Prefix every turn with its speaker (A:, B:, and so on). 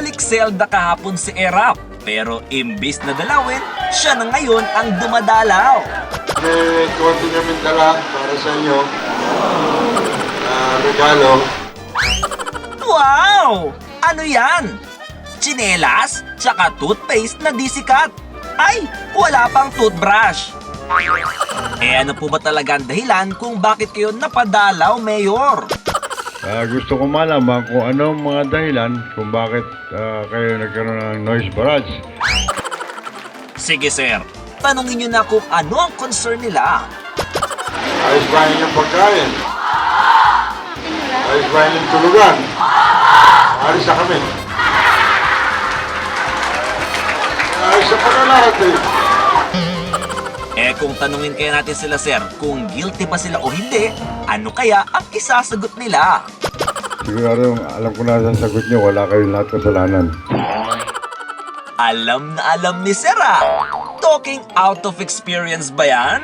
A: nag-Zelda kahapon si Erap. Pero imbis na dalawin, siya na ngayon ang dumadalaw.
B: May konti namin dala para sa inyo. Ah, regalo.
A: Wow! Ano yan? Chinelas? Tsaka toothpaste na di sikat. Ay, wala pang toothbrush. Eh ano po ba talaga ang dahilan kung bakit kayo napadalaw, Mayor?
B: Ah, gusto ko malaman kung ano ang mga dahilan kung bakit ah, kayo nagkaroon ng noise barrage.
A: Sige, sir. Tanungin nyo na kung ano ang concern nila.
B: Ayos ba yung pagkain? Ayos ba yung tulugan? Alis na kami. Ayos lahat eh.
A: Eh kung tanungin kaya natin sila, sir, kung guilty ba sila o hindi, ano kaya ang isasagot nila?
B: Siguro alam ko na sa sagot niyo, wala kayong lahat kasalanan.
A: Alam na alam ni Sir ah. Talking out of experience ba yan?